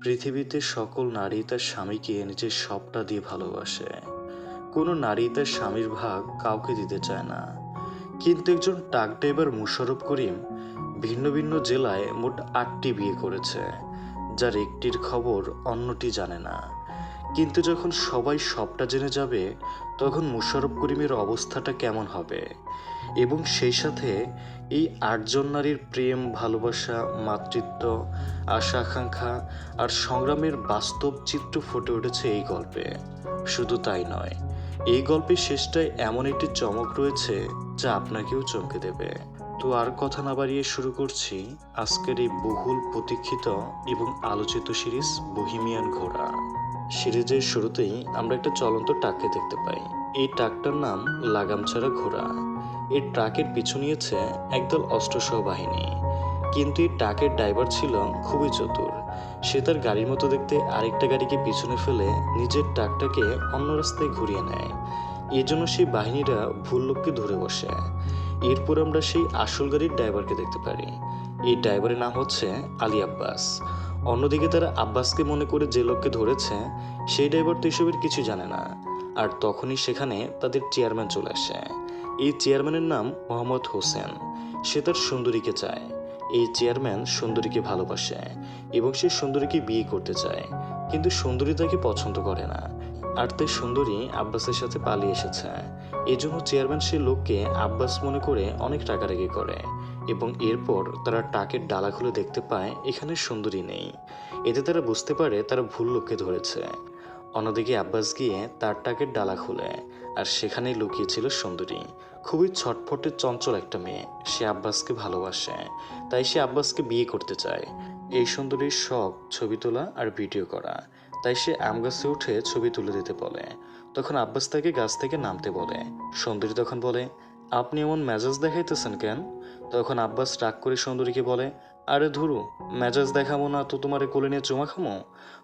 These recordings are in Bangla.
পৃথিবীতে সকল নারী তার স্বামীকে নিজের সবটা দিয়ে ভালোবাসে। কোনো নারী তার স্বামীর ভাগ কাউকে দিতে চায় না। কিন্তু একজন টাক ড্রাইভার মুশারফ করিম ভিন্ন ভিন্ন জেলায় মোট আটটি বিয়ে করেছে, যার একটির খবর অন্যটি জানে না। কিন্তু যখন সবাই সবটা জেনে যাবে, তখন মুশারফ করিমের অবস্থাটা কেমন হবে? এবং সেই সাথে এই আটজন নারীর প্রেম, ভালোবাসা, মাতৃত্ব আশা আকাঙ্ক্ষা আর সংগ্রামের বাস্তব চিত্র ফুটে উঠেছে এই গল্পে। শুধু তাই নয়, এই গল্পের শেষটায় এমন একটি চমক রয়েছে যা আপনাকেও চমকে দেবে। তো আর কথা না বাড়িয়ে শুরু করছি আজকের এই বহুল প্রতীক্ষিত এবং আলোচিত সিরিজ বহিমিয়ান ঘোড়া। সিরিজের শুরুতেই আমরা একটা চলন্ত টাককে দেখতে পাই। এই টাকটার নাম লাগামছাড়া ঘোড়া। এই ট্রাকের পিছু নিয়েছে একদল অস্ত্রসহ বাহিনী। কিন্তু এই ট্রাকের ড্রাইভার ছিল খুবই চতুর। সে তার গাড়ির মতো দেখতে আরেকটা গাড়িকে পিছনে ফেলে নিজের ট্রাকটাকে অন্য রাস্তায় ঘুরিয়ে নেয়। এর জন্য সেই বাহিনীরা ভুল লোককে ধরে বসে। এরপর আমরা সেই আসল গাড়ির ড্রাইভারকে দেখতে পারি। এই ড্রাইভারের নাম হচ্ছে আলী আব্বাস। অন্যদিকে তারা আব্বাসকে মনে করে যে লোককে ধরেছে, সেই ড্রাইভার তো এসবের কিছু জানে না। আর তখনই সেখানে তাদের চেয়ারম্যান চলে আসে। এই চেয়ারম্যানের নাম মোহাম্মদ হোসেন। সে তার সুন্দরীকে চায়। এই চেয়ারম্যান সুন্দরীকে ভালোবাসে এবং সে সুন্দরীকে বিয়ে করতে চায়। কিন্তু সুন্দরী তাকে পছন্দ করে না। আর তাই সুন্দরী আব্বাসের সাথে পালিয়ে এসেছে। এই জন্য চেয়ারম্যান সে লোককে আব্বাস মনে করে অনেক টাকা রেগে করে এবং এরপর তারা টাকের ডালা খুলে দেখতে পায় এখানে সুন্দরী নেই। এতে তারা বুঝতে পারে তারা ভুল লোককে ধরেছে। অন্যদিকে আব্বাস গিয়ে তার টাকের ডালা খুলে আর সেখানেই লুকিয়েছিল সুন্দরী। খুবই ছটফটে চঞ্চল একটা মেয়ে। সে আব্বাসকে ভালোবাসে, তাই সে আব্বাসকে বিয়ে করতে চায়। এই সুন্দরীর শখ ছবি তোলা আর ভিডিও করা। তাই সে আম গাছে উঠে ছবি তুলে দিতে বলে। তখন আব্বাস তাকে গাছ থেকে নামতে বলে। সুন্দরী তখন বলে, আপনি এমন মেজাজ দেখাইতেছেন কেন? তখন আব্বাস রাগ করে সুন্দরীকে বলে, আরে ধরু, মেজাজ দেখাবো না তো তোমারে কোলে নিয়ে চুমা খামো?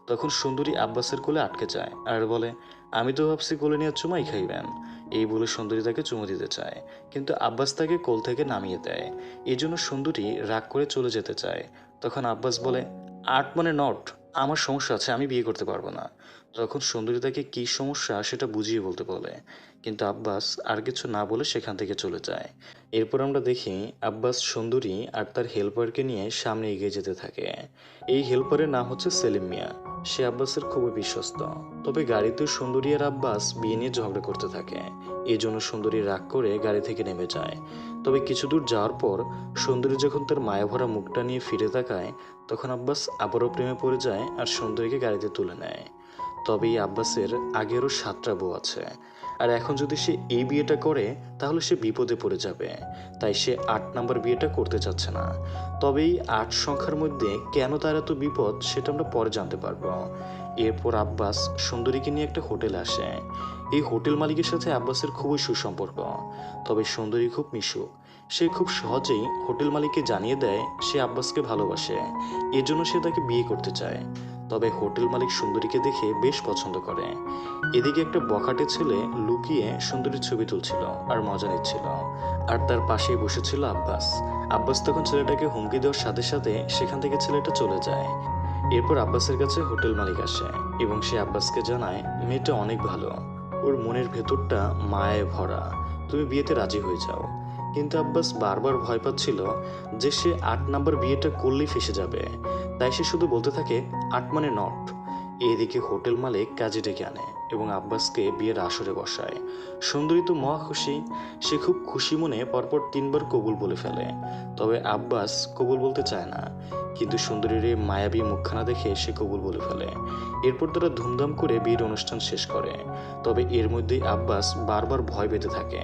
তখন সুন্দরী আব্বাসের কোলে আটকে যায় আর বলে, আমি তো ভাবছি কোলে নিয়ে চুমাই খাইবেন। এই বলে সুন্দরী তাকে চুমু দিতে চায়। কিন্তু আব্বাস তাকে কোল থেকে নামিয়ে দেয়। এই জন্য সুন্দরী রাগ করে চলে যেতে চায়। তখন আব্বাস বলে, আট মানে নট, আমার সমস্যা আছে, আমি বিয়ে করতে পারব না। তখন সুন্দরী তাকে কী সমস্যা সেটা বুঝিয়ে বলতে বলে। কিন্তু আব্বাস আর কিছু না বলে সেখান থেকে চলে যায়। এরপর আমরা দেখি আব্বাস সুন্দরী আর তার হেল্পারকে নিয়ে সামনে এগিয়ে যেতে থাকে। এই হেল্পারের নাম হচ্ছে সেলিম মিয়া। সে আব্বাসের খুবই বিশ্বস্ত। তবে গাড়িতে সুন্দরী আর আব্বাস বিয়ে নিয়ে ঝগড়া করতে থাকে। এজন্য জন্য সুন্দরী রাগ করে গাড়ি থেকে নেমে যায়। তবে কিছু দূর যাওয়ার পর সুন্দরী যখন তার মায়াভরা মুখটা নিয়ে ফিরে তাকায়, তখন আব্বাস আবারও প্রেমে পড়ে যায় আর সুন্দরীকে গাড়িতে তুলে নেয়। তবে এই আব্বাসের আগেরও সাতটা বউ আছে। আর এখন যদি সে এই বিয়েটা করে, তাহলে সে বিপদে পড়ে যাবে। তাই সে আট নাম্বার বিয়েটা করতে চাচ্ছে না। তবে এই আট সংখ্যার মধ্যে কেন তার এত বিপদ, সেটা আমরা পরে জানতে পারব। এরপর আব্বাস সুন্দরীকে নিয়ে একটা হোটেলে আসে। এই হোটেল মালিকের সাথে আব্বাসের খুবই সুসম্পর্ক। তবে সুন্দরী খুব মিশুক। সে খুব সহজেই হোটেল মালিককে জানিয়ে দেয় সে আব্বাসকে ভালোবাসে, এজন্য সে তাকে বিয়ে করতে চায়। তবে হোটেল মালিক সুন্দরীকে দেখে বেশ পছন্দ করে। এদিকে একটা বখাটে ছেলে লুকিয়ে সুন্দরীর ছবি তুলছিল আর মজা নিচ্ছিল। আর তার পাশেই বসেছিল আব্বাস। আব্বাস তখন ছেলেটাকে হুমকি দেওয়ার সাথে সাথে সেখান থেকে ছেলেটা চলে যায়। এরপর আব্বাসের কাছে হোটেল মালিক আসে এবং সে আব্বাসকে জানায়, মেয়েটা অনেক ভালো। ওর মনের ভেতরটা মায়ায় ভরা। তুমি বিয়েতে রাজি হয়ে যাও। কিন্তু আব্বাস বারবার ভয় পাচ্ছিল যে সে আট নাম্বার বিয়েটা করলেই ফেসে যাবে। তাই সে শুধু বলতে থাকে, আট মানে নট। এদিকে হোটেল মালিক কাজে ডেকে আনে এবং আব্বাসকে বিয়ের আসরে বসায়। সুন্দরী তো মহা খুশি। সে খুব খুশি মনে পরপর তিনবার কবুল বলে ফেলে। তবে আব্বাস কবুল বলতে চায় না। কিন্তু সুন্দরীর এই মায়াবী মুখখানা দেখে সে কবুল বলে ফেলে। এরপর তারা ধুমধাম করে বিয়ের অনুষ্ঠান শেষ করে। তবে এর মধ্যেই আব্বাস বারবার ভয় পেতে থাকে।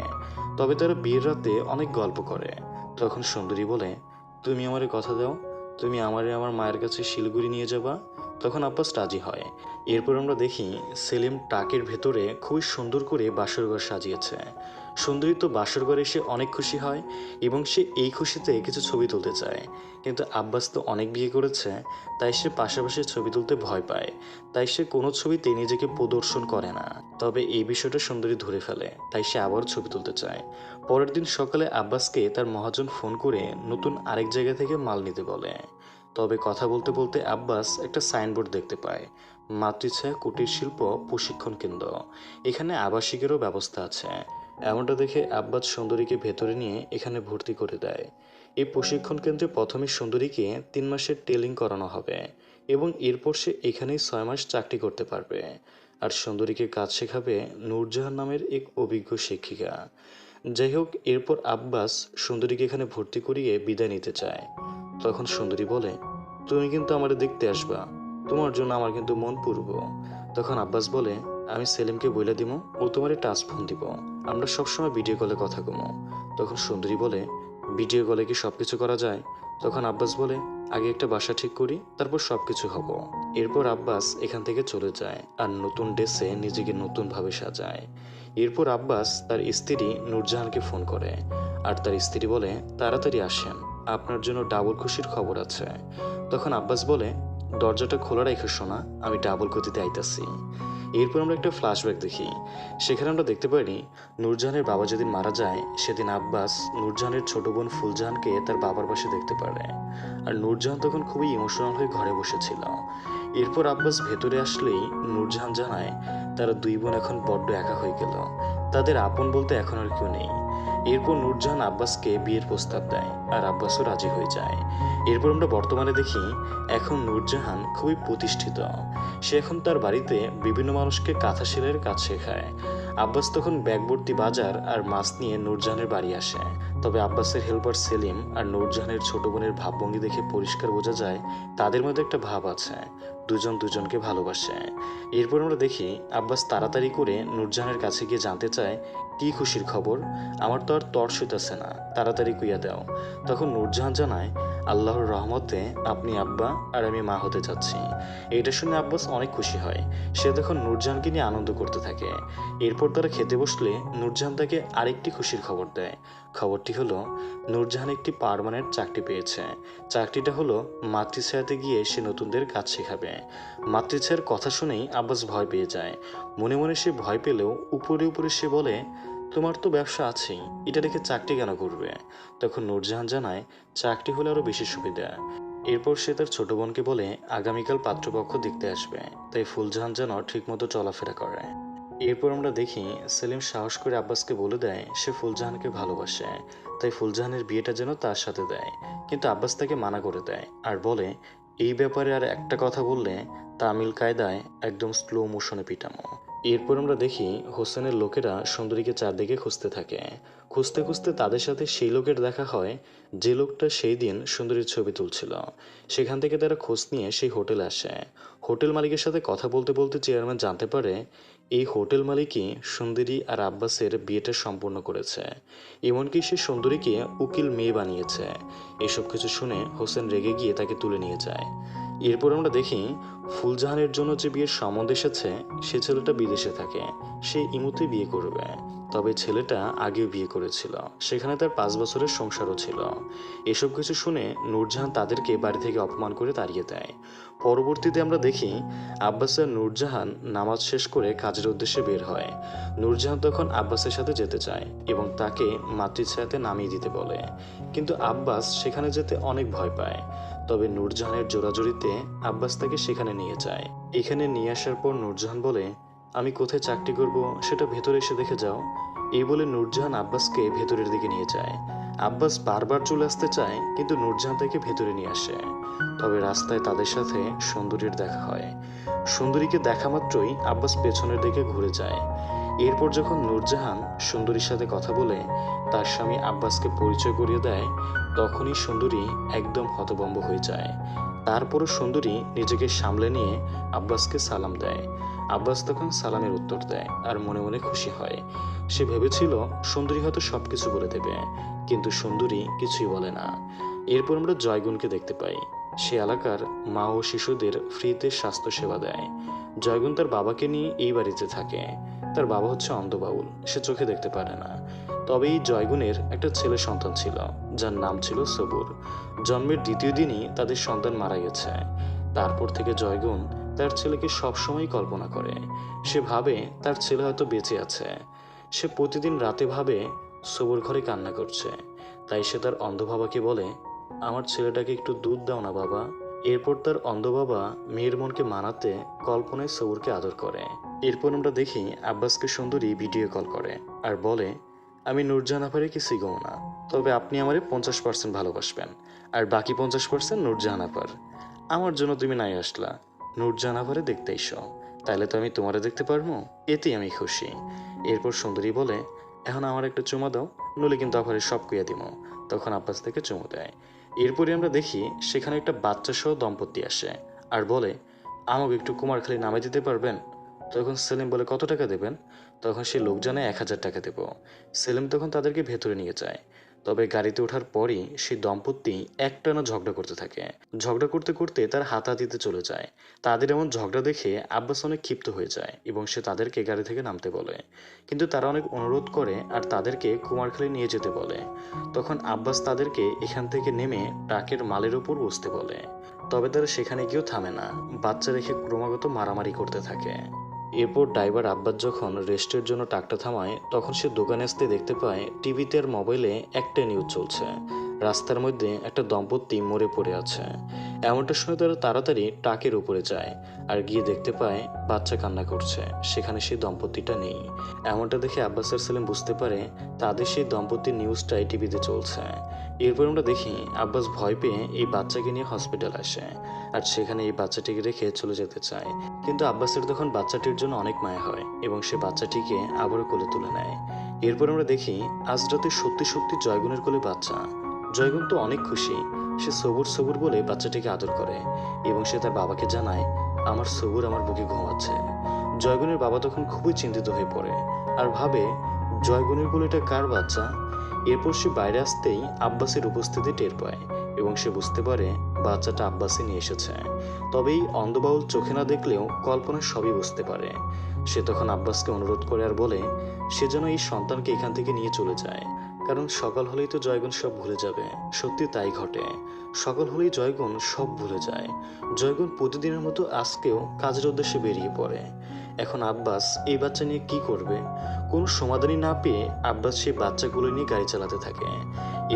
তবে তারা বিয়ের রাতে অনেক গল্প করে। তখন সুন্দরী বলে, তুমি আমারে কথা দাও, তুমি আমারে আমার মায়ের কাছে শিলিগুড়ি নিয়ে যাবা। তখন আব্বাস রাজি হয়। এরপর আমরা দেখি সেলিম টাকের ভেতরে খুবই সুন্দর করে বাসর ঘর সাজিয়েছে। সুন্দরী তো বাসর ঘরে এসে অনেক খুশি হয় এবং সে এই খুশিতে কিছু ছবি তুলতে চায়। কিন্তু আব্বাস তো অনেক বিয়ে করেছে, তাই সে পাশাপাশি ছবি তুলতে ভয় পায়। তাই সে কোনো ছবিতে নিজেকে প্রদর্শন করে না। তবে এই বিষয়টা সুন্দরী ধরে ফেলে, তাই সে আবার ছবি তুলতে চায়। পরের দিন সকালে আব্বাসকে তার মহাজন ফোন করে নতুন আরেক জায়গা থেকে মাল নিতে বলে। তবে কথা বলতে বলতে আব্বাস একটা সাইনবোর্ড দেখতে পায়, মাতৃছায়া কুটির শিল্প প্রশিক্ষণ কেন্দ্র। এখানে আবাসিকেরও ব্যবস্থা আছে। এমনটা দেখে আব্বাস সুন্দরীকে ভেতরে নিয়ে এখানে ভর্তি করে দেয়। এই প্রশিক্ষণ কেন্দ্রে প্রথমে সুন্দরীকে তিন মাসের টেলিং করানো হবে এবং এরপর সে এখানেই ছয় মাস চাকরি করতে পারবে। আর সুন্দরীকে কাজ শেখাবে নূরজাহান নামের এক অভিজ্ঞ শিক্ষিকা। যাই হোক, এরপর আব্বাস সুন্দরীকে এখানে ভর্তি করিয়ে বিদায় নিতে চায়। তখন সুন্দরী বলে, তুমি কিন্তু আমারে দেখতে আসবা। তোমার জন্য আমার কিন্তু মন পূর্ব। তখন আব্বাস বলে, আমি সেলিমকে বইলে দিব ও তোমার টাচ ফোন দিব। আমরা সবসময় ভিডিও কলে কথা কমো। তখন সুন্দরী বলে ভিডিও কলে কি সব কিছু করা যায়? তখন আব্বাস বলে, আগে একটা বাসা ঠিক করি, তারপর সব কিছু হব। এরপর আব্বাস এখান থেকে চলে যায় আর নতুন ড্রেসে নিজেকে নতুনভাবে সাজায়। এরপর আব্বাস তার স্ত্রী নূরজাহানকে ফোন করে আর তার স্ত্রী বলে, তাড়াতাড়ি আসেন, আপনার জন্য ডাবল খুশির খবর আছে। তখন আব্বাস বলে, দরজাটা খোলা রেখে শোনা আমি ডাবল গতিতে আইতাছি। এরপর আমরা একটা ফ্ল্যাশব্যাক দেখি। সেখানে আমরা দেখতে পারি নূরজাহানের বাবা যেদিন মারা যায়, সেদিন আব্বাস নূরজাহানের ছোট বোন ফুলজাহানকে তার বাবার পাশে দেখতে পারে। আর নূরজাহান তখন খুবই ইমোশনাল হয়ে ঘরে বসেছিল। এরপর আব্বাস ভেতরে আসলেই নূরজাহান জানায়, তারা দুই বোন এখন বড্ড একা হয়ে গেল। তাদের আপন বলতে এখন আর কেউ নেই। এরপর নূরজাহান আব্বাসকে বিয়ের প্রস্তাব দেয় আর আব্বাসও রাজি হয়ে যায়। এরপর আমরা বর্তমানে দেখি, এখন নূরজাহান খুবই প্রতিষ্ঠিত। সে এখন তার বাড়িতে বিভিন্ন মানুষকে কাঁথা সেলাইয়ের কাজ শেখায়। আব্বাস তখন ব্যাগভর্তি বাজার আর মাছ নিয়ে নূরজাহানের বাড়ি আসে। তবে আব্বাসের হেল্পার সেলিম আর নূরজাহানের ছোট বোনের ভাবভঙ্গি দেখে পরিষ্কার বোঝা যায়, তাদের মধ্যে একটা ভাব আছে। দুজন দুজনকে ভালোবাসে। এরপর আমরা দেখি আব্বাস তাড়াতাড়ি করে নূরজাহানের কাছে গিয়ে জানতে চায়, কি খুশির খবর? আমার তো আর তর হইতেছে না, তাড়াতাড়ি কুইয়া দাও। তখন নূরজাহান জানায়, আল্লাহর রহমতে আপনি আব্বা আর আমি মা হতে যাচ্ছি এটা শুনে আব্বাস অনেক খুশি হয়। সে তখন নূরজাহানকে নিয়ে আনন্দ করতে থাকে। এরপর তারা খেতে বসলে নূরজাহান তাকে আরেকটি খুশির খবর দেয়। খবরটি হলো, নূরজাহান একটি পার্মানেন্ট চাকরি পেয়েছে। চাকরিটা হলো মাতৃছায়াতে গিয়ে সে নতুনদের কাজ শেখাবে। মাতৃছায়ার কথা শুনেই আব্বাস ভয় পেয়ে যায়। মনে মনে সে ভয় পেলেও উপরে উপরে সে বলে, তোমার তো ব্যবসা আছেই, এটা রেখে চাকরি কেন করবে? তখন নূরজাহান জানায়, চাকরি হলে আরও বেশি সুবিধা। এরপর সে তার ছোট বোনকে বলে, আগামীকাল পাত্রপক্ষ দেখতে আসবে। তাই ফুলজাহান যেন ঠিকমতো চলাফেরা করে। এরপর আমরা দেখি সেলিম সাহস করে আব্বাসকে বলে দেয়, সে ফুলজাহানকে ভালোবাসে, তাই ফুলজাহানের বিয়েটা যেন তার সাথে দেয়। কিন্তু আব্বাস তাকে মানা করে দেয় আর বলে, এই ব্যাপারে আর একটা কথা বললে তামিল কায়দায় একদম স্লো মোশনে পিটামো। এরপর আমরা দেখি হোসেনের লোকেরা সুন্দরীকে চারদিকে খুঁজতে থাকে। খুঁজতে খুঁজতে তাদের সাথে সেই লোকের দেখা হয়, যে লোকটা সেই দিন সুন্দরীর ছবি তুলছিল। সেখান থেকে তারা খোঁজ নিয়ে সেই হোটেলে আসে। হোটেল মালিকের সাথে কথা বলতে বলতে চেয়ারম্যান জানতে পারে এই হোটেল মালিকই সুন্দরী আর আব্বাসের বিয়েটা সম্পূর্ণ করেছে। এমনকি সে সুন্দরীকে উকিল মেয়ে বানিয়েছে। এসব কিছু শুনে হোসেন রেগে গিয়ে তাকে তুলে নিয়ে যায়। এরপর আমরা দেখি ফুলজাহানের জন্য যে বিয়ের সম্বন্ধ এসেছে, সে ছেলেটা বিদেশে থাকে। সে ইমুতে বিয়ে করবে। তবে ছেলেটা আগেও বিয়ে করেছিল। সেখানে তার পাঁচ বছরের সংসারও ছিল। এসব কিছু শুনে নূরজাহান তাদেরকে বাড়ি থেকে অপমান করে তাড়িয়ে দেয়। পরবর্তীতে আমরা দেখি আব্বাস আর নূরজাহান নামাজ শেষ করে কাজের উদ্দেশ্যে বের হয়। নূরজাহান তখন আব্বাসের সাথে যেতে চায় এবং তাকে মাতৃছায়াতে নামিয়ে দিতে বলে। কিন্তু আব্বাস সেখানে যেতে অনেক ভয় পায়। তবে নূরজাহানের জোরাজুরিতে আব্বাস তাকে সেখানে নিয়ে যায়। এখানে নিয়ে আসার পর নূরজাহান বলে আমি কোথায় চাকরি করব সেটা ভেতরে এসে দেখে যাও। এই বলে নূরজাহান আব্বাসকে ভেতরের দিকে নিয়ে যায়। আব্বাস বারবার চলে আসতে চায়, কিন্তু নূরজাহান তাকে ভেতরে নিয়ে আসে। তবে রাস্তায় তাদের সাথে সুন্দরীর দেখা হয়। সুন্দরীকে দেখা মাত্রই আব্বাস পেছনের দিকে ঘুরে যায়। এরপর যখন নূরজাহান সুন্দরীর সাথে কথা বলে, তার স্বামী আব্বাসকে পরিচয় করিয়ে দেয়, তখনই সুন্দরী একদম হতভম্ব হয়ে যায়। তারপরও সুন্দরী নিজেকে সামলে নিয়ে আব্বাসকে সালাম দেয়। আব্বাস তখন সালামের উত্তর দেয় আর মনে মনে খুশি হয়। সে ভেবেছিল, সুন্দরী হয়তো সব কিছু বলে দেবে, কিন্তু সুন্দরী কিছুই বলে না। এরপর আমরা জয়গুণকে দেখতে পাই। সে এলাকার মা ও শিশুদের ফ্রিতে স্বাস্থ্য সেবা দেয়। জয়গুণ তার বাবাকে নিয়ে এই বাড়িতে থাকে। তার বাবা হচ্ছে অন্ধবাউল, সে চোখে দেখতে পারে না। তবে এই জয়গুণের একটা ছেলে সন্তান ছিল, যার নাম ছিল সবুর। জন্মের দ্বিতীয় দিনই তাদের সন্তান মারা গেছে। তারপর থেকে জয়গুণ তার ছেলেকে সবসময় কল্পনা করে। সে ভাবে তার ছেলে হয়তো বেঁচে আছে। সে প্রতিদিন রাতে ভাবে সবুর ঘরে কান্না করছে। তাই সে তার অন্ধ বাবাকে বলে, আমার ছেলেটাকে একটু দুধ দাও না বাবা। এরপর তার অন্ধ বাবা মেয়ের মনকে মানাতে কল্পনায় সবুরকে আদর করে। এরপর আমরা দেখি আব্বাসকে সুন্দরী ভিডিও কল করে আর বলে, আমি নূরজাহান আপারে কিছুই গো না। তবে আপনি আমারে পঞ্চাশ পার্সেন্ট ভালোবাসবেন। আর বাকি পঞ্চাশ পার্সেন্ট নূরজাহান আপার আমার জন্য তুমি নাই আসলা। নূরজাহান আপারে দেখতে এসো। তাহলে তো আমি তোমারে দেখতে পারব, এতেই আমি খুশি। এরপর সুন্দরী বলে, এখন আমার একটা চুমা দাও নলে কিন্তু আপারে সব কুইয়া দিব তখন আব্বাস থেকে চুমু দেয়। এরপরে আমরা দেখি সেখানে একটা বাচ্চা সহ দম্পতি আসে আর বলে, আমাকে একটু কুমারখালি নামে দিতে পারবেন? তখন সেলিম বলে, কত টাকা দেবেন? তখন সে লোক জানায় এক হাজার টাকা দেব। সেলিম তখন তাদেরকে ভেতরে নিয়ে যায়। তবে গাড়িতে ওঠার পরই সেই দম্পতি একটানা ঝগড়া করতে থাকে। ঝগড়া করতে করতে তার হাতাহাতিতে চলে যায়। তাদের এমন ঝগড়া দেখে আব্বাস অনেক ক্ষিপ্ত হয়ে যায় এবং সে তাদেরকে গাড়ি থেকে নামতে বলে। কিন্তু তারা অনেক অনুরোধ করে আর তাদেরকে কুমারখালি নিয়ে যেতে বলে। তখন আব্বাস তাদেরকে এখান থেকে নেমে ট্রাকের মালের উপর বসতে বলে। তবে তারা সেখানে গিয়েও থামে না। বাচ্চা রেখে ক্রমাগত মারামারি করতে থাকে। এরপর ড্রাইভার আব্বাস যখন রেস্টের জন্য টাকটা থামায়, তখন সে দোকানে আসতে দেখতে পায় টিভিতে আর মোবাইলে একটা নিউজ চলছে। রাস্তার মধ্যে একটা দম্পতি মরে পড়ে আছে। এমনটা শুনে তারা তাড়াতাড়ি টাকের উপরে যায় আর গিয়ে দেখতে পায় বাচ্চা কান্না করছে, সেখানে সেই দম্পতিটা নেই। এমনটা দেখে আব্বাসের সেলিম বুঝতে পারে তাদের সেই দম্পতির নিউজটাই টিভিতে চলছে। এরপর আমরা দেখি আব্বাস ভয় পেয়ে এই বাচ্চাকে নিয়ে হসপিটাল আসে আর সেখানে এই বাচ্চাটিকে রেখে চলে যেতে চায়। কিন্তু আব্বাসের তখন বাচ্চাটির জন্য অনেক মায়া হয় এবং সে বাচ্চাটিকে আবারও কোলে তুলে নেয়। এরপর আমরা দেখি আজ রাতে সত্যি সত্যি জয়গুনের কোলে বাচ্চা। জয়গুন তো অনেক খুশি। সে সবুর সবুর বলে বাচ্চাটিকে আদর করে এবং সে তার বাবাকে জানায়, আমার সবুর আমার বুকে ঘুমাচ্ছে। জয়গুনের বাবা তখন খুবই চিন্তিত হয়ে পড়ে আর ভাবে জয়গুনের কোলে এটা কার বাচ্চা? এরপর সে বাইরে আসতেই আব্বাসের উপস্থিতি টের পায় এবং সে বুঝতে পারে বাচ্চাটা আব্বাসে নিয়ে এসেছে। তবে এই অন্ধবাউল চোখে না দেখলেও কল্পনা সবই বুঝতে পারে। সে তখন আব্বাসকে অনুরোধ করে আর বলে, সে যেন এই সন্তানকে এখান থেকে নিয়ে চলে যায়। কারণ সকাল হলেই তো জয়গুণ সব ভুলে যাবে। সত্যি তাই ঘটে। সকাল হলেই জয়গুণ সব ভুলে যায়। জয়গুণ প্রতিদিনের মতো আজকেও কাজের উদ্দেশ্যে বেরিয়ে পড়ে। এখন আব্বাস এই বাচ্চা নিয়ে কি করবে? কোনো সমাধানই না পেয়ে আব্বাস সেই বাচ্চাগুলো নিয়ে গাড়ি চালাতে থাকে।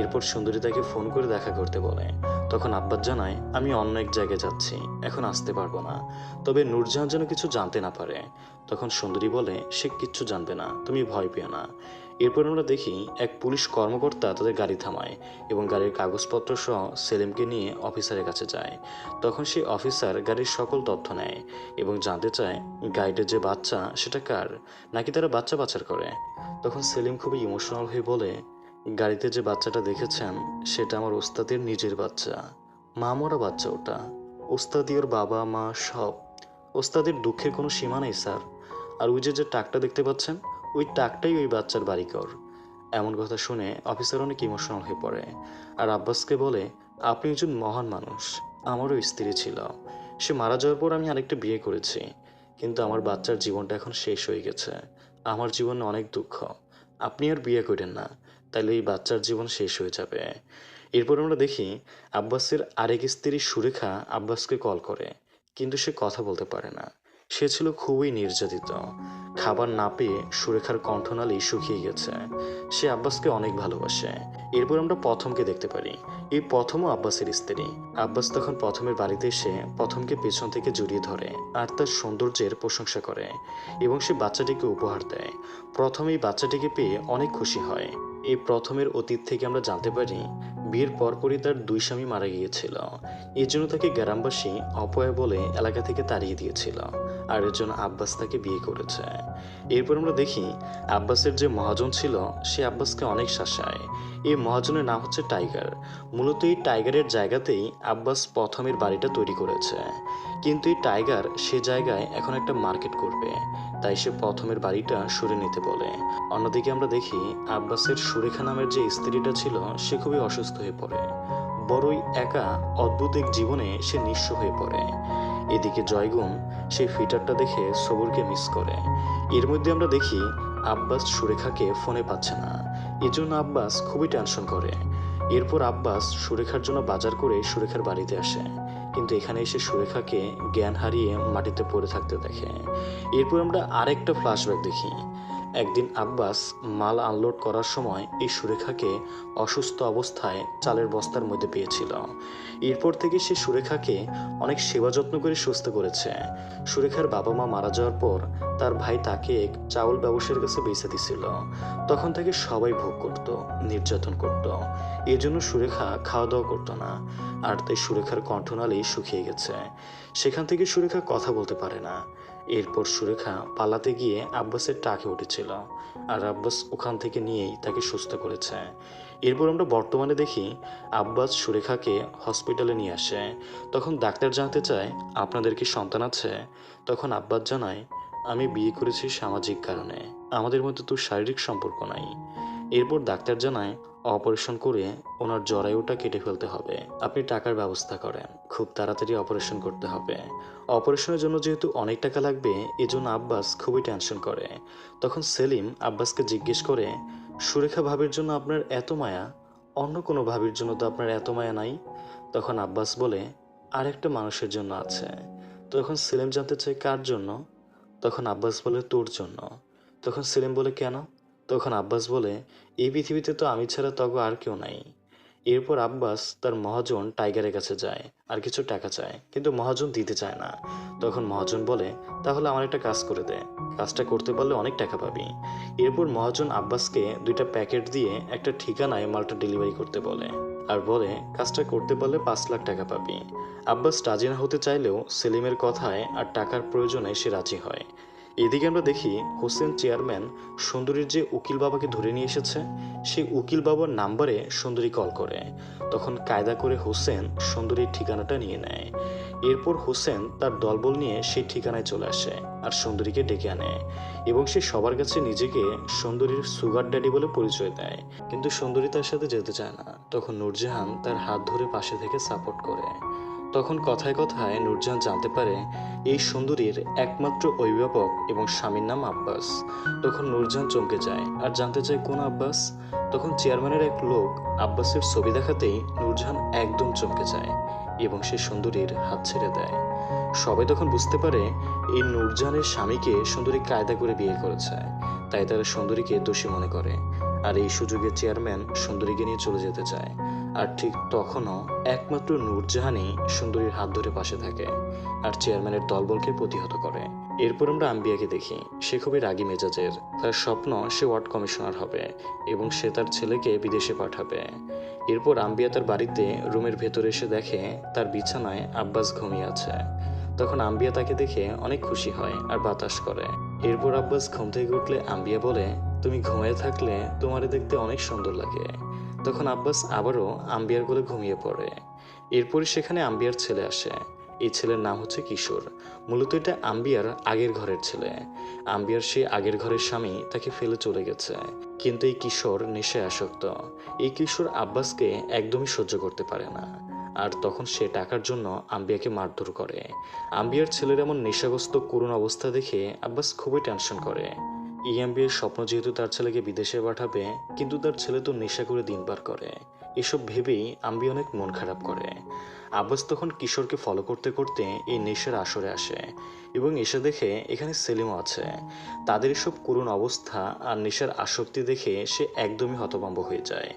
এরপর সুন্দরী তাকে ফোন করে দেখা করতে বলে। তখন আব্বাস জানায়, আমি অন্য এক জায়গায় যাচ্ছি, এখন আসতে পারব না। তবে নূরজাহান যেন কিছু জানতে না পারে। তখন সুন্দরী বলে, সে কিচ্ছু জানবে না, তুমি ভয় পেও না। এরপর আমরা দেখি, এক পুলিশ কর্মকর্তা তাদের গাড়ি থামায় এবং গাড়ির কাগজপত্র সহ সেলিমকে নিয়ে অফিসারের কাছে যায়। তখন সেই অফিসার গাড়ির সকল তথ্য নেয় এবং জানতে চায় গাইডের যে বাচ্চা, সেটা কার? নাকি তারা বাচ্চা পাচার করে। তখন সেলিম খুবই ইমোশনাল হয়ে বলে, গাড়িতে যে বাচ্চাটা দেখেছেন, সেটা আমার ওস্তাদের নিজের বাচ্চা। মা মরা বাচ্চা ওটা। ওস্তাদি ওর বাবা, মা, সব। ওস্তাদের দুঃখের কোনো সীমা নেই, স্যার। আর ওই যে যে টাকটা দেখতে পাচ্ছেন, ওই টাকটাই ওই বাচ্চার বাড়িঘর। এমন কথা শুনে অফিসার অনেক ইমোশনাল হয়ে পড়ে। আর আব্বাসকে বলে, আপনি একজন মহান মানুষ। আমারও স্ত্রী ছিল। সে মারা যাওয়ার পর আমি আরেকটা বিয়ে করেছি। কিন্তু আমার বাচ্চার জীবনটা এখন শেষ হয়ে গেছে। আমার জীবনে অনেক দুঃখ। আপনি আর বিয়ে করেন না তাহলে এই বাচ্চার জীবন শেষ হয়ে যাবে। এরপর আমরা দেখি, আব্বাসের আরেক স্ত্রী সুরেখা আব্বাসকে কল করে, কিন্তু সে কথা বলতে পারে না। সে ছিল খুবই নির্যাতিত। খাবার না পেয়ে সুরেখার কণ্ঠনালী শুকিয়ে গেছে। সে আব্বাসকে অনেক ভালোবাসে। এরপর আমরা প্রথমকে দেখতে পারি। এই প্রথমও আব্বাসের স্ত্রী। আব্বাস তখন প্রথমের বাড়িতে এসে প্রথমকে পেছন থেকে জড়িয়ে ধরে আর তার সৌন্দর্যের প্রশংসা করে এবং সে বাচ্চাটিকে উপহার দেয়। প্রথম এই বাচ্চাটিকে পেয়ে অনেক খুশি হয়। এই প্রথমের অতীত থেকে আমরা জানতে পারি, বিয়ের পরপরই তার দুই স্বামী মারা গিয়েছিল। এর জন্য তাকে গ্রামবাসী অপয়া বলে এলাকা থেকে তাড়িয়ে দিয়েছিল। আর এর জন্য আব্বাস তাকে বিয়ে করেছে। এরপর আমরা দেখি আব্বাসের যে মহাজন ছিল, সে আব্বাসকে অনেক শাসায়। এই মহাজনের নাম হচ্ছে টাইগার। মূলত এই টাইগারের জায়গাতেই আব্বাস প্রথমের বাড়িটা তৈরি করেছে। কিন্তু এই টাইগার সে জায়গায় এখন একটা মার্কেট করবে। তাই সে প্রথমের বাড়িটা সরে নিতে বলে। অন্যদিকে আমরা দেখি আব্বাসের সুরেখা নামের যে স্ত্রীটা ছিল, সে খুবই অসুস্থ হয়ে পড়ে। বড়ই একা, অদ্ভুত এক জীবনে সে নিঃস্ব হয়ে পড়ে। এদিকে জয়গুণ সেই ফিটারটা দেখে সবুরকে মিস করে। এর মধ্যে আমরা দেখি আব্বাস সুরেখাকে ফোনে পাচ্ছে না। এজন্য আব্বাস খুবই টেনশন করে। এরপর আব্বাস সুরেখার জন্য বাজার করে সুরেখার বাড়িতে আসে। কিন্তু এখানে এসে সুরেখাকে জ্ঞান হারিয়ে মাটিতে পড়ে থাকতে দেখে। এরপর আমরা আরেকটা ফ্ল্যাশব্যাক দেখি। একদিন আব্বাস মাল আনলোড করার সময় এই সুরেখাকে অসুস্থ অবস্থায় চালের বস্তার মধ্যে পেয়েছিল। এরপর থেকে সে সুরেখাকে অনেক সেবা যত্ন করে সুস্থ করেছে। সুরেখার বাবা মা মারা যাওয়ার পর তার ভাই তাকে এক চাউল ব্যবসায়ীর কাছে বেঁচে দিছিল তখন তাকে সবাই ভোগ করত, নির্যাতন করত। এর জন্য সুরেখা খাওয়া দাওয়া করতো না। আর তাই সুরেখার কণ্ঠনালী শুকিয়ে গেছে। সেখান থেকে সুরেখা কথা বলতে পারে না। এরপর সুরেখা পালাতে গিয়ে আব্বাসের টাকে উঠেছিল আর আব্বাস ওখান থেকে নিয়েই তাকে সুস্থ করেছে। এরপর আমরা বর্তমানে দেখি আব্বাস সুরেখাকে হসপিটালে নিয়ে আসে। তখন ডাক্তার জানতে চায়, আপনাদের কি সন্তান আছে? তখন আব্বাস জানায়, আমি বিয়ে করেছি সামাজিক কারণে। আমাদের মধ্যে তো শারীরিক সম্পর্ক নাই। এরপর ডাক্তার জানায় অপারেশন করে ওনার জরায়ুটা কেটে ফেলতে হবে। আপনি টাকার ব্যবস্থা করেন। খুব তাড়াতাড়ি অপারেশন করতে হবে। অপারেশনের জন্য যেহেতু অনেক টাকা লাগবে, এজন্য আব্বাস খুবই টেনশন করে। তখন সেলিম আব্বাসকে জিজ্ঞেস করে, সুরেখা ভাবির জন্য আপনার এত মায়া? অন্য কোনো ভাবির জন্য তো আপনার এত মায়া নাই? তখন আব্বাস বলে, আরেকটা মানুষের জন্য আছে। তখন সেলিম জানতে চায় কার জন্য? তখন আব্বাস বলে, তোর জন্য। তখন সেলিম বলে, কেন? তখন আব্বাস বলে, এই পৃথিবীতে তো আমি ছাড়া তগো আর কেউ নাই। এরপর আব্বাস তার মহাজন টাইগারের কাছে যায় আর কিছু টাকা চায়, কিন্তু মহাজন দিতে চায় না। তখন মহাজন বলে, তাহলে আমার একটা কাজ করে দে। কাজটা করতে পারলে অনেক টাকা পাবি। এরপর মহাজন আব্বাসকে দুইটা প্যাকেট দিয়ে একটা ঠিকানায় মালটা ডেলিভারি করতে বলে আর বলে, কাজটা করতে পারলে পাঁচ লাখ টাকা পাবি। আব্বাস রাজি না হতে চাইলেও সেলিমের কথায় আর টাকার প্রয়োজনে সে রাজি হয়। এদিকে আমরা দেখি হোসেন চেয়ারম্যান সুন্দরীর যে উকিল বাবাকে ধরে নিয়ে এসেছে, সেই উকিল বাবার নাম্বারে সুন্দরী কল করে। তখন কায়দা করে হোসেন সুন্দরীর ঠিকানাটা নিয়ে নেয়। এরপর হোসেন তার দলবল নিয়ে সেই ঠিকানায় চলে আসে আর সুন্দরীকে ডেকে আনে এবং সে সবার কাছে নিজেকে সুন্দরীর সুগার ড্যাডি বলে পরিচয় দেয়। কিন্তু সুন্দরী তার সাথে যেতে চায় না। তখন নূরজাহান তার হাত ধরে পাশে থেকে সাপোর্ট করে। তখন কথায় কথায় নূরজাহান জানতে পারে এই সুন্দরীর একমাত্র অভিভাবক এবং স্বামীর নাম আব্বাস। তখন নূরজাহান চমকে যায় আর জানতে চায় কোন আব্বাস। তখন চেয়ারম্যানের এক লোক আব্বাসের ছবি দেখাতেই নূরজাহান একদম চমকে যায় এবং সে সুন্দরীর হাত ছেড়ে দেয়। সবাই তখন বুঝতে পারে এই নূরজাহানের স্বামীকে সুন্দরী কায়দা করে বিয়ে করেছে, তাই তারা সুন্দরীকে দোষী মনে করে। আর এই সুযোগে চেয়ারম্যান সুন্দরীকে নিয়ে চলে যেতে চায়। আর ঠিক তখনও একমাত্র নূরজাহানই সুন্দরীর হাত ধরে পাশে থাকে আর চেয়ারম্যানের দলবলকে প্রতিহত করে। এরপর আমরা আম্বিয়াকে দেখি। সে খুবই রাগী মেজাজের। তার স্বপ্ন সে ওয়ার্ড কমিশনার হবে এবং সে তার ছেলেকে বিদেশে পাঠাবে। এরপর আম্বিয়া তার বাড়িতে রুমের ভেতরে এসে দেখে তার বিছানায় আব্বাস ঘুমিয়ে আছে। তখন আম্বিয়া তাকে দেখে অনেক খুশি হয় আর বাতাস করে। এরপর আব্বাস ঘুম থেকে উঠলে আম্বিয়া বলে, তুমি ঘুমিয়ে থাকলে তোমারে দেখতে অনেক সুন্দর লাগে। তখন আব্বাস আবারও আম্বিয়ার কোলে ঘুমিয়ে পড়ে। এরপরই সেখানে আম্বিয়ার ছেলে আসে। এই ছেলের নাম হচ্ছে কিশোর। মূলত এটা আম্বিয়ার আগের ঘরের ছেলে। আম্বিয়ার সে আগের ঘরের স্বামী তাকে ফেলে চলে গেছে। কিন্তু এই কিশোর নেশায় আসক্ত। এই কিশোর আব্বাসকে একদমই সহ্য করতে পারে না। আর তখন সে টাকার জন্য আম্বিয়াকে মারধর করে। আম্বিয়ার ছেলের এমন নেশাগ্রস্ত করুণ অবস্থা দেখে আব্বাস খুবই টেনশন করে। এই আম্বিয়ার স্বপ্ন যেহেতু তার ছেলেকে বিদেশে পাঠাবে, কিন্তু তার ছেলে তো নেশা করে দিন পার করে। এসব ভেবেই আম্বি অনেক মন খারাপ করে। আব্বাস তখন কিশোরকে ফলো করতে করতে এই নেশার আসরে আসে এবং এসে দেখে এখানে সেলিমও আছে। তাদের এসব করুণ অবস্থা আর নেশার আসক্তি দেখে সে একদমই হতভম্ব হয়ে যায়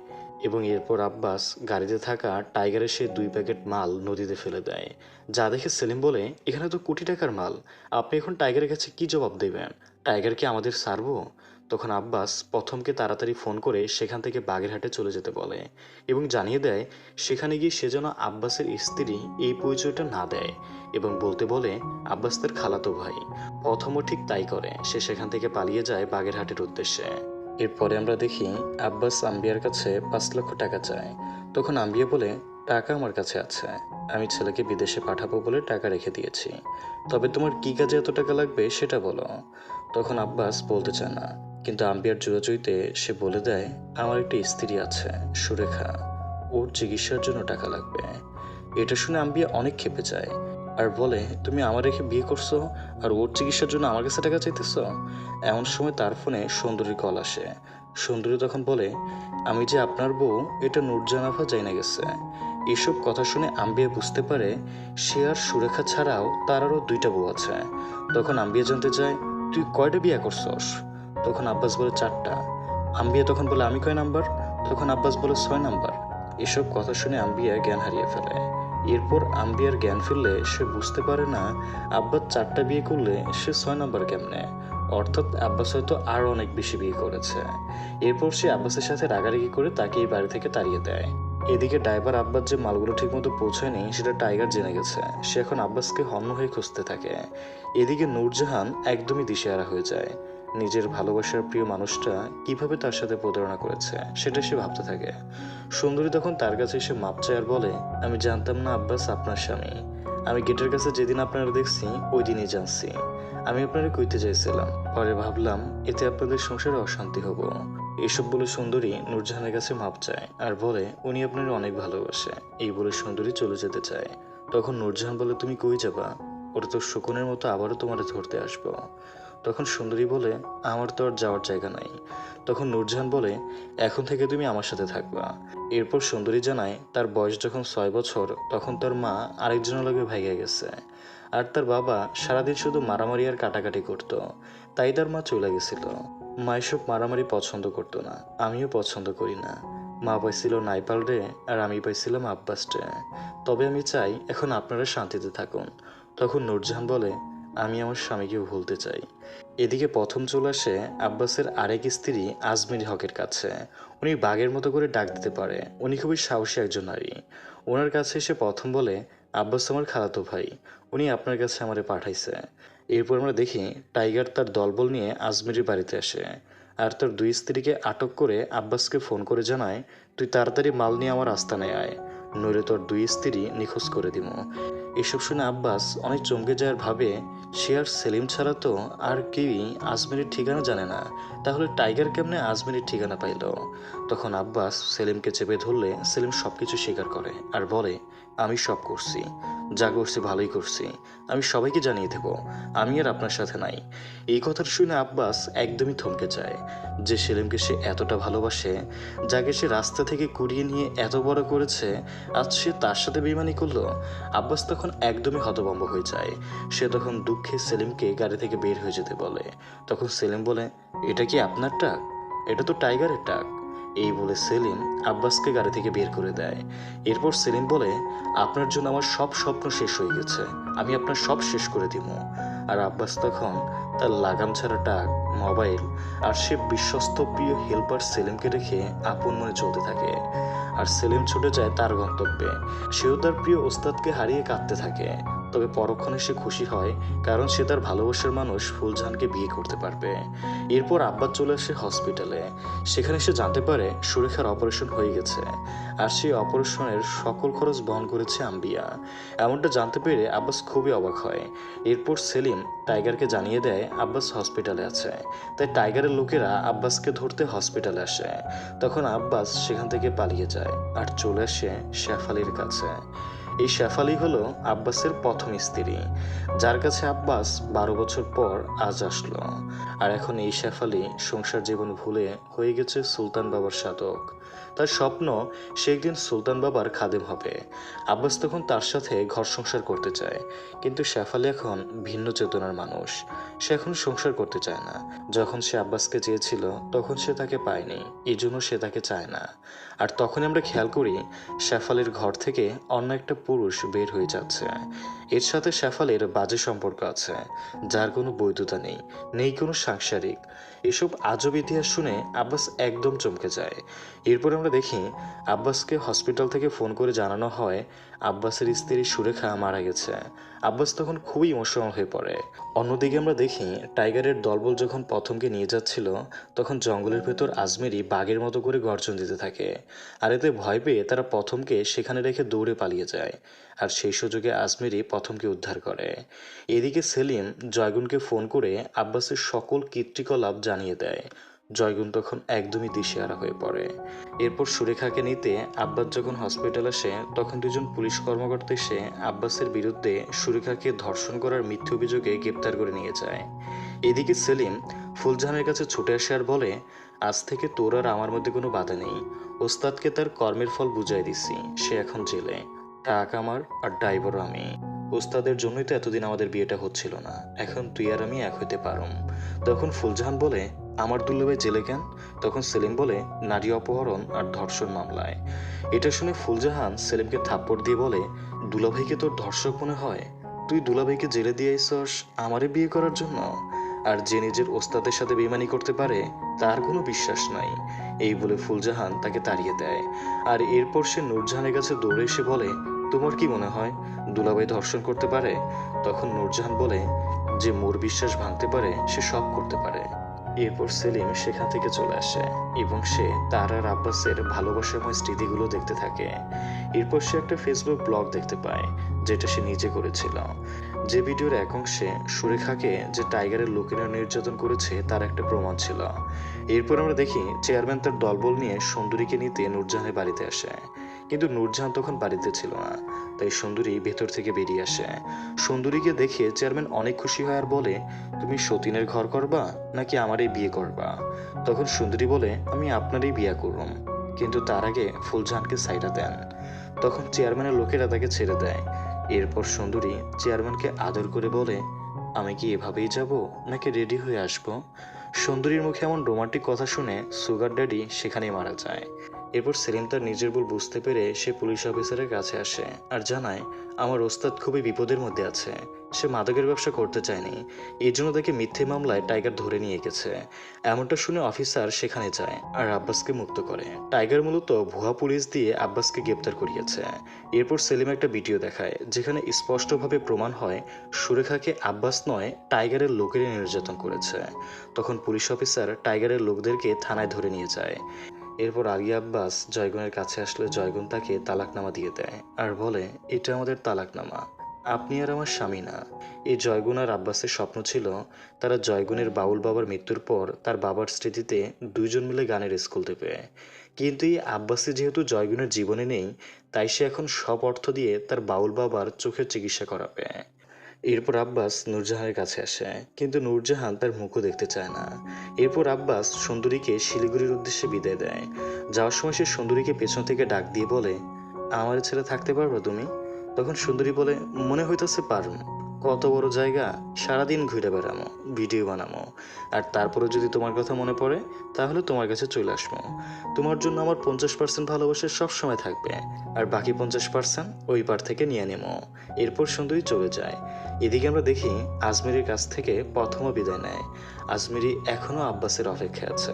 এবং এরপর আব্বাস গাড়িতে থাকা টাইগারের সে দুই প্যাকেট মাল নদীতে ফেলে দেয়। যা দেখে সেলিম বলে, এখানে তো কোটি টাকার মাল। আপনি এখন টাইগারের কাছে কি জবাব দেবেন? টাইগার কি আমাদের সারবো? তখন আব্বাস প্রথমকে তাড়াতাড়ি ফোন করে সেখান থেকে বাগেরহাটে চলে যেতে বলে এবং জানিয়ে দেয়, সেখানে গিয়ে সে যেন আব্বাসের স্ত্রী এই পরিচয়টা না দেয় এবং বলতে বলে, আব্বাস তার খালাতো ভাই। প্রথমও ঠিক তাই করে। সে সেখান থেকে পালিয়ে যায় বাগেরহাটের উদ্দেশ্যে। এরপরে আমরা দেখি, আব্বাস আম্বিয়ার কাছে পাঁচ লক্ষ টাকা চায়। তখন আম্বিয়া বলে, টাকা আমার কাছে আছে। আমি ছেলেকে বিদেশে পাঠাবো বলে টাকা রেখে দিয়েছি। তবে তোমার কী কাজে এত টাকা লাগবে সেটা বলো। তখন আব্বাস বলতে চায় না। কিন্তু আম্বিয়ার জোরাজুইতে সে বলে দেয়, আমার একটি স্ত্রী আছে, সুরেখা। ওর চিকিৎসার জন্য টাকা লাগবে। এটা শুনে আম্বিয়া অনেক খেপে যায়। আর বলে, তুমি আমার রেখে বিয়ে করছ? আর ওর চিকিৎসার জন্য আমার কাছে টাকা চাইতেছ? এমন সময় তার ফোনে সুন্দরীর কল আসে। সুন্দরী তখন বলে, আমি যে আপনার বউ, এটা নূরজানাফা যাই না গেছে। এসব কথা শুনে আম্বিয়া বুঝতে পারে, সে আর সুরেখা ছাড়াও তার আরও দুইটা বউ আছে। তখন আম্বিয়া জানতে চায় তুই কয়টা বিয়ে করছস? তখন আব্বাস বলে চারটা। আম্বিয়া তখন বলে আমি কয় নাম্বার? তখন আব্বাস বলে ছয় নাম্বার। এসব কথা শুনে আম্বিয়া জ্ঞান হারিয়ে ফেলে। এরপর আম্বিয়ার জ্ঞান ফিরলে সে বুঝতে পারে না, আব্বাস চারটা বিয়ে করলে সে ছয় নাম্বার কেমনে? অর্থাৎ আব্বাস হয়তো আরও অনেক বেশি বিয়ে করেছে। এরপর সে আব্বাসের সাথে রাগারাগি করে তাকে এই বাড়ি থেকে তাড়িয়ে দেয়। এদিকে ড্রাইভার আব্বাস যে মালগুলো ঠিকমতো পৌঁছায়নি, সেটা টাইগার জেনে গেছে। সে এখন আব্বাসকে হন্য হয়ে খুঁজতে থাকে। এদিকে নূরজাহান একদমই দিশেহারা হয়ে যায়। নিজের ভালোবাসার প্রিয় মানুষটা কীভাবে তার সাথে প্রতারণা করেছে, সেটা সে ভাবতে থাকে। সুন্দরী তখন তার কাছে এসে মাপ চায় আর বলে, আমি জানতাম না আব্বাস আপনার স্বামী। আমি গেটের কাছে যেদিন আপনারা দেখছি ওই দিনই জানছি। আমি আপনারা কইতে চাইছিলাম। পরে ভাবলাম, এতে আপনাদের সংসারে অশান্তি হব। এসব বলে সুন্দরী নূরজাহানের কাছে মাপ চায় আর বলে, উনি আপনার অনেক ভালোবাসে। এই বলে সুন্দরী চলে যেতে চায়। তখন নূরজাহান বলে, তুমি কই যাবা? ওটা তো শকুনের মতো আবারও তোমারে ধরতে আসব। তখন সুন্দরী বলে, আমার তো আর যাওয়ার জায়গা নাই। তখন নূরজাহান বলে, এখন থেকে তুমি আমার সাথে থাকবা। এরপর সুন্দরী জানায়, তার বয়স যখন ছয় বছর, তখন তার মা আরেকজনের লগে ভাইগা গেছে। আর তার বাবা সারাদিন শুধু মারামারি আর কাটাকাটি করত। তাই তার মা চলে গেছিল। মা এসব মারামারি পছন্দ করতো না, আমিও পছন্দ করি না। মা পাইছিল নাইপাল রে আর আমি পাইছিলাম আব্বাস রে। তবে আমি চাই এখন আপনারা শান্তিতে থাকুন। তখন নূরজাহান বলে, আমি আমার স্বামীকে ভুলতে চাই। এদিকে প্রথম চলে আসে আব্বাসের আরেক স্ত্রী আজমির হকের কাছে। উনি বাঘের মতো করে ডাক দিতে পারে। উনি খুবই সাহসী একজন নারী। ওনার কাছে এসে প্রথম বলে আব্বাস আমার খালাতো ভাই, উনি আপনার কাছে আমারে পাঠাইছে। এরপর আমরা দেখি টাইগার তার দলবল নিয়ে আজমিরের বাড়িতে আসে। আর তার দুই স্ত্রীকে আটক করে আব্বাসকে ফোন করে জানায়, তুই তাড়াতাড়ি মাল নিয়ে আমার আস্তানায় আয়, নইলে তোর দুই স্ত্রী নিখোঁজ করে দিব এসব শুনে আব্বাস অনেক চমকে যায় আর ভাবে, সে আর সেলিম ছাড়া তো আর কেউই আজমিরের ঠিকানা জানে না। তাহলে টাইগার কেমনে আজমিরের ঠিকানা পাইল? তখন আব্বাস সেলিমকে চেপে ধরলে সেলিম সবকিছু স্বীকার করে আর বলে আমি সব করছি। যা করছি ভালোই করছি। আমি সবাইকে জানিয়ে দেব, আমি আর আপনার সাথে নাই। এই কথাটা শুনে আব্বাস একদমই থমকে যায়। যে সেলিমকে সে এতটা ভালোবাসে, যাকে সে রাস্তা থেকে কুড়িয়ে নিয়ে এত বড় করেছে, আজ সে তার সাথে বেমানি করল? আব্বাস তখন একদমই হতভম্ব হয়ে যায়। সে তখন দুঃখে সেলিমকে গাড়ি থেকে বের হয়ে যেতে বলে। তখন সেলিম বলে, এটা কি আপনার টাক এটা তো টাইগারের টাক এই বলে সেলিম আব্বাসকে গাড়ি থেকে বের করে দেয়। এরপর সেলিম বলে, আপনার জন্য আমার সব স্বপ্ন শেষ হয়ে গেছে। আমি আপনার সব শেষ করে দিব। আর আব্বাস তখন তার লাগাম ছাড়া টাক মোবাইল আর সে বিশ্বস্ত প্রিয় হেল্পার সেলিমকে রেখে আপন মনে চলতে থাকে। আর সেলিম ছুটে যায় তার গন্তব্যে। সেও তার প্রিয় ওস্তাদকে হারিয়ে কাঁদতে থাকে। তবে পরক্ষণে সে খুশি হয়, কারণ সে তার ভালোবাসার মানুষ ফুলজাহানকে বিয়ে করতে পারবে। এরপর আব্বাস চলে আসে হসপিটালে। সেখানে সে জানতে পারে সুরেখার অপারেশন হয়ে গেছে, আর সেই অপারেশনের সকল খরচ বহন করেছে আম্বিয়া। এমনটা জানতে পেরে আব্বাস খুবই অবাক হয়। এরপর সেলিম টাইগারকে জানিয়ে দেয়, আব্বাস হসপিটালে আছে। তাই টাইগারের লোকেরা আব্বাসকে ধরতে হসপিটালে আসে। তখন আব্বাস সেখান থেকে পালিয়ে যায়, আর চলে আসে শেফালির কাছে। এই শেফালি হলো আব্বাসের প্রথম স্ত্রী, যার কাছে আব্বাস বারো বছর পর আজ আসলো। আর এখন এই শেফালি সংসার জীবন ভুলে হয়ে গেছে সুলতান বাবার সাধক। তার স্বপ্ন সে একদিন সুলতান বাবার খাদেম হবে। আব্বাস তখন তার সাথে ঘর সংসার করতে চায়। কিন্তু শেফালি এখন ভিন্ন চেতনার মানুষ। সে এখন সংসার করতে চায় না। যখন সে আব্বাসকে চেয়েছিল, তখন সে তাকে পায়নি। এই জন্য সে তাকে চায় না। আর তখন আমরা খেয়াল করি, শেফালির ঘর থেকে অন্য একটা পুরুষ বের হয়ে যাচ্ছে। এর সাথে শেফালির বাজে সম্পর্ক আছে, যার কোনো বৈধতা নেই নেই কোনো সাংসারিক। এসব আজব ইতিহাস শুনে আব্বাস একদম চমকে যায়। এরপর আমরা দেখি আব্বাসকে হসপিটাল থেকে ফোন করে জানানো হয় আব্বাসের স্ত্রী সুরেখা মারা গেছে। আব্বাস তখন খুবই ইমোশনাল হয়ে পড়ে। অন্যদিকে আমরা দেখি টাইগারের দলবল যখন প্রথমকে নিয়ে যাচ্ছিল, তখন জঙ্গলের ভেতর আজমেরি বাঘের মতো করে গর্জন দিতে থাকে। আর এতে ভয় পেয়ে তারা প্রথমকে সেখানে রেখে দৌড়ে পালিয়ে যায়। আর সেই সুযোগে আজমেরি প্রথমকে উদ্ধার করে। এদিকে সেলিম জয়গুনকে ফোন করে আব্বাসের সকল কীর্তিকলাপ জানিয়ে দেয়। জয়গুন তখন একদমই দিশেহারা হয়ে পড়ে। এরপর সুরেখাকে নিতে আব্বাস যখন হসপিটাল আসে, তখন দুজন পুলিশ কর্মকর্তা এসে আব্বাসের বিরুদ্ধে সুরেখাকে ধর্ষণ করার মিথ্যে অভিযোগে গ্রেপ্তার করে নিয়ে যায়। এদিকে সেলিম ফুলজাহানের কাছে ছুটে আসে আর বলে, আজ থেকে তোর আর আমার মধ্যে কোনো বাধা নেই। ওস্তাদকে তার কর্মের ফল বুঝাই দিছি। সে এখন জেলে। টাক আমার আর ড্রাইভারও আমি। ওস্তাদের জন্যই তো এতদিন আমাদের বিয়েটা হচ্ছিল না। এখন তুই আর আমি এক হইতে পারম। তখন ফুলজাহান বলে আমার দুল্লাভাই জেলে কেন? তখন সেলিম বলে, নারী অপহরণ আর ধর্ষণ মামলায়। এটা শুনে ফুলজাহান সেলিমকে থাপ্পড় দিয়ে বলে, দুলাভাইকে তোর ধর্ষক মনে হয়? তুই দুলাভাইকে জেলে দিয়ে আইসস, আমারে বিয়ে করার জন্য? আর যে নিজের ওস্তাদের সাথে বেমানি করতে পারে, তার কোনো বিশ্বাস নাই। এই বলে ফুলজাহান তাকে তাড়িয়ে দেয়। আর এরপর সে নূরজাহানের কাছে দৌড়ে এসে বলে, তোমার কি মনে হয়, দুলাভাই ধর্ষণ করতে পারে? তখন নূরজাহান বলে, যে মোর বিশ্বাস ভাঙতে পারে, সে সব করতে পারে। এরপর সেলিম সেখান থেকে চলে আসে এবং সে তার আর আব্বাসের ভালোবাসাময় স্মৃতিগুলো দেখতে থাকে। এরপর সে একটা ফেসবুক ব্লগ দেখতে পায়, যেটা সে নিজে করেছিল। যে ভিডিওর এক অংশে সুরেখাকে যে টাইগারের লোকেরা নির্যাতন করেছে, তার একটা প্রমাণ ছিল। এরপর আমরা দেখি, চেয়ারম্যান তার দলবল নিয়ে সুন্দরীকে নিতে নূরজাহানের বাড়িতে আসে। কিন্তু নূরজাহান তখন বাড়িতে ছিল না। তাই সুন্দরী ভেতর থেকে বেরিয়ে আসে। সুন্দরীকে দেখে চেয়ারম্যান অনেক খুশি হয় আর বলে, তুমি সতীনের ঘর করবা নাকি আমারই বিয়ে করবা? তখন সুন্দরী বলে, আমি আপনারই বিয়ে করুম। কিন্তু তার আগে ফুলজাহানকে সাইডা দেন। তখন চেয়ারম্যানের লোকেরা তাকে ছেড়ে দেয়। এরপর সুন্দরী চেয়ারম্যানকে আদর করে বলে, আমি কি এভাবেই যাব নাকি রেডি হয়ে আসব? সুন্দরীর মুখে এমন রোমান্টিক কথা শুনে সুগার ড্যাডি সেখানেই মারা যায়। এরপর সেলিম তার নিজের ভুল বুঝতে পেরে সে পুলিশ অফিসারের কাছে আসে আর জানায়, আমার ওস্তাদ খুবই বিপদের মধ্যে আছে। সে মাদকের ব্যবসা করতে চায়নি। এই জন্য তাকে মিথ্যে মামলায় টাইগার ধরে নিয়ে গেছে। এমনটা শুনে অফিসার সেখানে যায় আর আব্বাসকে মুক্ত করে। টাইগার মূলত ভুয়া পুলিশ দিয়ে আব্বাসকে গ্রেপ্তার করিয়েছে। এরপর সেলিম একটা ভিডিও দেখায়, যেখানে স্পষ্টভাবে প্রমাণ হয়, সুরেখাকে আব্বাস নয়, টাইগারের লোকেরা নির্যাতন করেছে। তখন পুলিশ অফিসার টাইগারের লোকদেরকে থানায় ধরে নিয়ে যায়। এরপর আলী আব্বাস জয়গুনের কাছে আসলে জয়গুন তাকে তালাকনামা দিয়ে দেয় আর বলে, এটা আমাদের তালাকনামা। আপনি আর আমার স্বামী না। এই জয়গুণ আর আব্বাসের স্বপ্ন ছিল তারা জয়গুনের বাউল বাবার মৃত্যুর পর তার বাবার স্মৃতিতে দুইজন মিলে গানের স্কুল দেবে। কিন্তু এই আব্বাসে যেহেতু জয়গুনের জীবনে নেই, তাই সে এখন সব অর্থ দিয়ে তার বাউল বাবার চোখের চিকিৎসা করাবে। এরপর আব্বাস নূরজাহানের কাছে আসে, কিন্তু নূরজাহান তার মুখও দেখতে চায় না। এরপর আব্বাস সুন্দরীকে শিলিগুড়ির উদ্দেশ্যে বিদায় দেয়। যাওয়ার সময় সে সুন্দরীকে পেছন থেকে ডাক দিয়ে বলে আমার ছেলে থাকতে পারবে তুমি? তখন সুন্দরী বলে, মনে হইতেছে পারুম। কত বড় জায়গা, সারাদিন ঘুরে বেড়ামো, ভিডিও বানামো। আর তারপরে যদি তোমার কথা মনে পড়ে, তাহলে তোমার কাছে চলে আসব তোমার জন্য আমার পঞ্চাশ পার্সেন্ট ভালোবাসা সবসময় থাকবে। আর বাকি পঞ্চাশ পার্সেন্ট ওই পার থেকে নিয়ে নেব এরপর সুন্দরী চলে যায়। এদিকে আমরা দেখি আজমিরের কাছ থেকে প্রথমও বিদায় নেয়। আজমিরি এখনও আব্বাসের অপেক্ষায় আছে।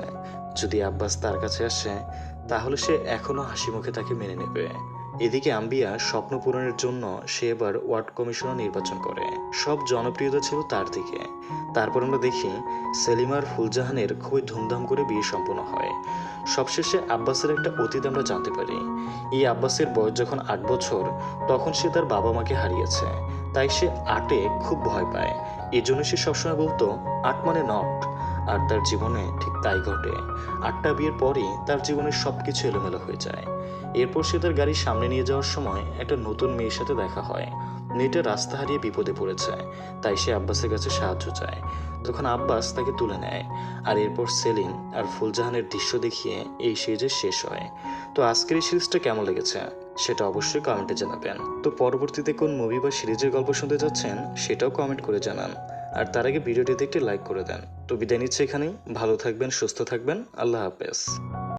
যদি আব্বাস তার কাছে আসে, তাহলে সে এখনও হাসি মুখে তাকে মেনে নেবে। এদিকে আম্বিয়া স্বপ্ন পূরণের জন্য সে এবার ওয়ার্ড কমিশনার নির্বাচন করে। সব জনপ্রিয়তা ছিল তার দিকে। তারপর আমরা দেখি সেলিমার ফুলজাহানের খুবই ধুমধাম করে বিয়ে সম্পন্ন হয়। সবশেষে আব্বাসের একটা অতীত আমরা জানতে পারি। এই আব্বাসের বয়স যখন আট বছর, তখন সে তার বাবা মাকে হারিয়েছে। তাই সে আটে খুব ভয় পায়। এজন্য সে সবসময় বলতো, আট মানে নট। আর তার জীবনে ঠিক তাই ঘটে। আটটা বিয়ের পরই তার জীবনের সব কিছু এলোমেলো হয়ে যায়। এরপর সে তার গাড়ি সামনে নিয়ে যাওয়ার সময় একটা নতুন মেয়ের সাথে দেখা হয়। মেয়েটা রাস্তা হারিয়ে বিপদে পড়েছে, তাই সে আব্বাসের কাছে সাহায্য চায়। তখন আব্বাস তাকে তুলে নেয় আর এরপর সেলিম আর ফুলজাহানের দৃশ্য দেখিয়ে এই সিরিজের শেষ হয়। তো আজকের এই সিরিজটা কেমন লেগেছে সেটা অবশ্যই কমেন্টে জানাবেন। তো পরবর্তীতে কোন মুভি বা সিরিজের গল্প শুনতে যাচ্ছেন সেটাও কমেন্ট করে জানান। আর তার আগে ভিডিওটিতে একটি লাইক করে দেন। তো বিদায় নিচ্ছে এখানেই। ভালো থাকবেন, সুস্থ থাকবেন। আল্লাহ হাফেজ।